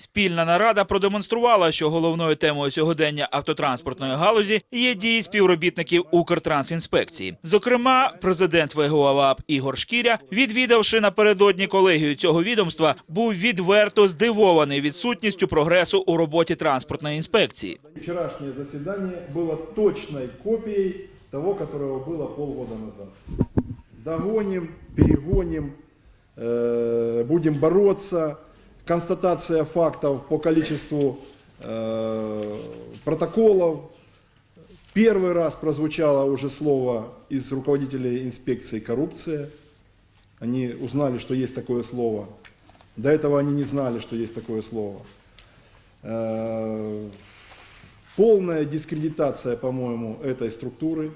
Спільна нарада продемонструвала, що головною темою сьогодення автотранспортної галузі є дії співробітників Укртрансінспекції. Зокрема, президент ВГУАВАП Ігор Шкіря, відвідавши напередодні колегію цього відомства, був відверто здивований відсутністю прогресу у роботі транспортної інспекції. Вчерашнее заседание было точной копией того, которого было полгода назад. Догоним, перегоним, э, будем бороться. Констатация фактов по количеству э, протоколов. Первый раз прозвучало уже слово из руководителей инспекции «коррупция». Они узнали, что есть такое слово. До этого они не знали, что есть такое слово. Э, полная дискредитация, по-моему, этой структуры.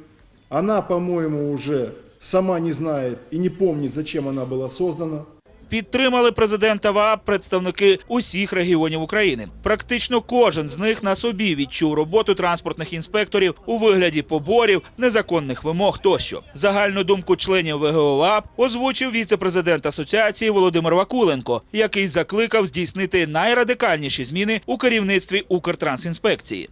Она, по-моему, уже сама не знает и не помнит, зачем она была создана. Підтримали президента ВААП представники усіх регіонів України. Практично кожен з них на собі відчув роботу транспортних інспекторів у вигляді поборів, незаконних вимог тощо. Загальну думку членів ВГО ВААП озвучив віце-президент асоціації Володимир Вакуленко, який закликав здійснити найрадикальніші зміни у керівництві Укртрансінспекції.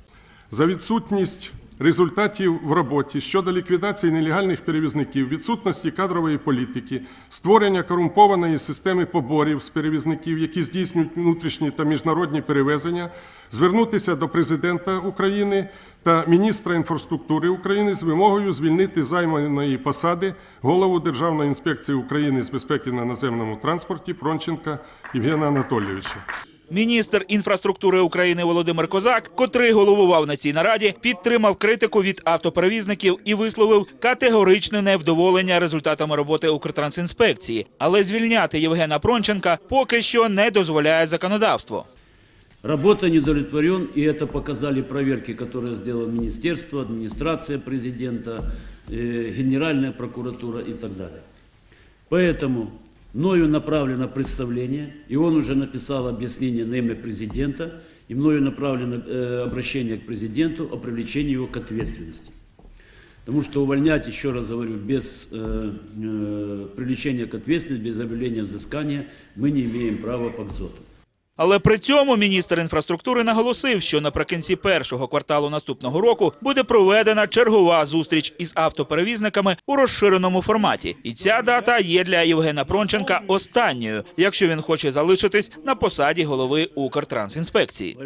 за відсутність результатів в роботі щодо ліквідації нелегальних перевізників, відсутності кадрової політики, створення корумпованої системи поборів з перевізників, які здійснюють внутрішні та міжнародні перевезення, звернутися до президента України та міністра інфраструктури України з вимогою звільнити займаної посади голову Державної інспекції України з безпеки на наземному транспорті Пронченка Євгена Анатолійовича. Міністр інфраструктури України Володимир Козак, котрий головував на цій нараді, підтримав критику від автоперевізників і висловив категоричне невдоволення результатами роботи Укртрансінспекції. Але звільняти Євгена Пронченка поки що не дозволяє законодавство. Работа не удовлетворен, и это показали проверки, которые сделало Министерство, администрация президента, э, Генеральная прокуратура и так далее. Поэтому мною направлено представление, и он уже написал объяснение на имя президента, и мною направлено э, обращение к президенту о привлечении его к ответственности. Потому что увольнять, еще раз говорю, без э, э, привлечения к ответственности, без объявления взыскания мы не имеем права по КЗОТу. Але при цьому міністр інфраструктури наголосив, що наприкінці першого кварталу наступного року буде проведена чергова зустріч із автоперевізниками у розширеному форматі. І ця дата є для Євгена Пронченка останньою, якщо він хоче залишитись на посаді голови Укртрансінспекції.